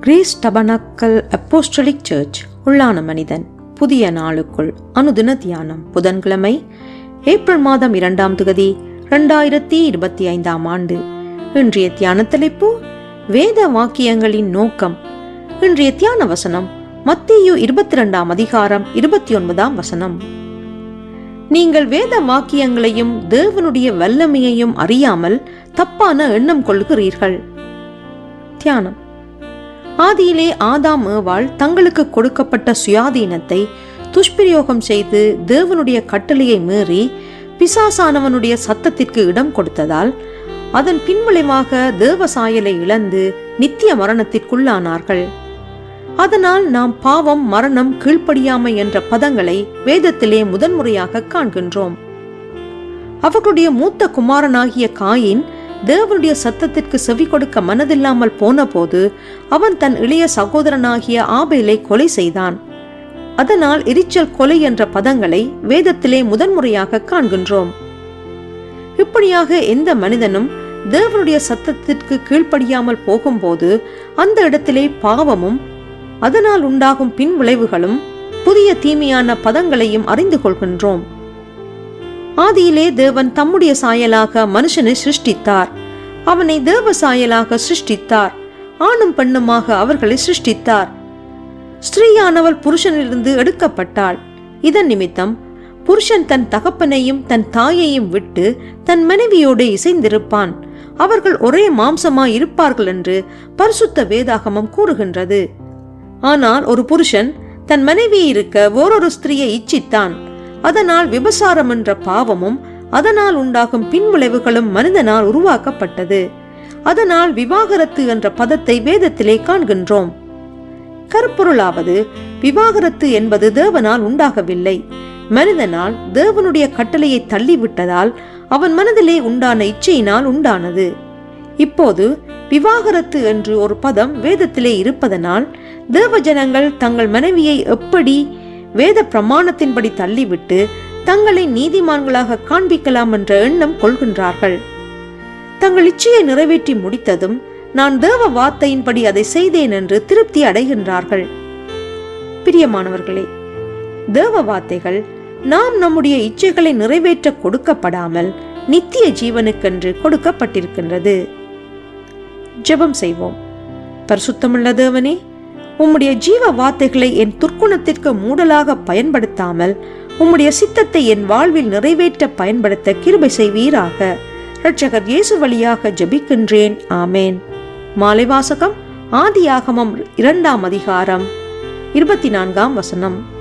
Grace tabernacle apostolic search உள்ளான மனிதன். புதிய நாளுக்குள் அனுதின தியானம் புதன்கிழமை ஏப்ரல் மாதம் இரண்டாம் தொகுதி இரண்டாயிரத்தி இருபத்தி ஐந்தாம் ஆண்டு. இன்றைய தியான தலைப்பு வேத வாக்கியங்களின் நோக்கம். இன்றைய தியான வசனம் மத்தியு இருபத்தி ரெண்டாம் அதிகாரம் இருபத்தி ஒன்பதாம் வசனம். நீங்கள் வேத வாக்கியங்களையும் தேவனுடைய வல்லமையையும் அறியாமல் தப்பான எண்ணம் கொள்கிறீர்கள் தியானம். ஆதியிலே ஆதாம் ஏவாள் தங்களுக்கு கொடுக்கப்பட்ட சுயாதீனத்தை துஷ்பிரயோகம் செய்து தேவனுடைய கட்டளையை மீறி பிசாசானவனுடைய சத்தத்திற்கு இடம் கொடுத்ததால் அதன் பின்விளைவாக தேவ சாயலை இழந்து நித்திய மரணத்திற்குள்ளானார்கள். அதனால் நாம் பாவம் மரணம் கீழ்ப்படியாமை என்ற பதங்களை வேதத்திலே முதன்முறையாக காண்கின்றோம். அவர்களுடைய மூத்த குமாரனாகிய காயின் தேவனுடைய சத்தத்திற்கு செவி கொடுக்க மனதில்லாமல் போனபோது அவன் தன் இளைய சகோதரனாகிய ஆபேலை கொலை செய்தான். அதனால் எரிச்சல் கொலை என்ற பதங்களை வேதத்திலே முதன்முறையாக காண்கின்றோம். இப்படியாக எந்த மனிதனும் தேவனுடைய சத்தத்திற்கு கீழ்ப்படியாமல் போகும்போது அந்த இடத்திலே பாவமும் அதனால் உண்டாகும் பின் விளைவுகளும் புதிய தீமையான பதங்களையும் அறிந்து கொள்கின்றோம். ஆதியிலே தேவன் தம்முடைய சாயலாக மனுஷனை சிருஷ்டித்தார். அவனை தேவ சாயலாக சிருஷ்டித்தார். ஆணும் பெண்ணுமாக அவர்களை சிருஷ்டித்தார். ஸ்திரீயானவள் புருஷனிலிருந்து எடுக்கப்பட்டாள். இதன் நிமித்தம் புருஷன் தன் தகப்பனையும் தன் தாயையும் விட்டு தன் மனைவியோடு இசைந்திருப்பான். அவர்கள் ஒரே மாம்சமாய் இருப்பார்கள் என்று பரிசுத்த வேதாகமம் கூறுகின்றது. ஆனால் ஒரு புருஷன் தன் மனைவி இருக்க ஓரொரு ஸ்திரியை இச்சித்தான். அதனால் விபசாரம் என்ற பாவமும் அதனால் உண்டாகும் பின்விளைவுகளும் மனிதனால் உருவாக்கப்பட்டது. அதனால் விவாகரத்து என்ற பதத்தை வேதத்திலே காண்கின்றோம். கருப்பொருளாவது விவாகரத்து என்பது தேவனால் உண்டாகவில்லை. மனிதனால் தேவனுடைய கட்டளையை தள்ளிவிட்டதால் அவன் மனதிலே உண்டான இச்சையினால் உண்டானது. இப்போது விவாகரத்து என்று ஒரு பதம் வேதத்திலே இருப்பதனால் தேவ ஜனங்கள் தங்கள் மனைவியை எப்படி வேத பிரமாணத்தின்படி தள்ளிவிட்டு தங்களை நீதிமான்களாக காண்பிக்கலாம் என்ற எண்ணம் கொள்கின்றார்கள். தங்கள் இச்சையை நிறைவேற்றி முடித்ததும் நான் தேவ வார்த்தையின்படி அதை செய்தேன் என்று திருப்தி அடைகின்றார்கள். பிரியமானவர்களே தேவ வார்த்தைகள் நாம் நம்முடைய இச்சைகளை நிறைவேற்ற கொடுக்கப்படாமல் நித்திய ஜீவனுக்கென்று கொடுக்கப்பட்டிருக்கின்றது. ஜெபம் செய்வோம். பரிசுத்தமுள்ள தேவனே உம்முடைய ஜீவ வார்த்தைகளை என் துர்க்குணத்திற்கு மூடலாக பயன்படுத்தாமல் உம்முடைய சித்தத்தை என் வாழ்வில் நிறைவேற்ற பயன்படுத்த கிருபை செய்வீராக. இரட்சகர் இயேசு வழியாக ஜபிக்கின்றேன். ஆமேன். மாலை வாசகம் ஆதியாகமம் இரண்டாம் அதிகாரம் இருபத்தி நான்காம் வசனம்.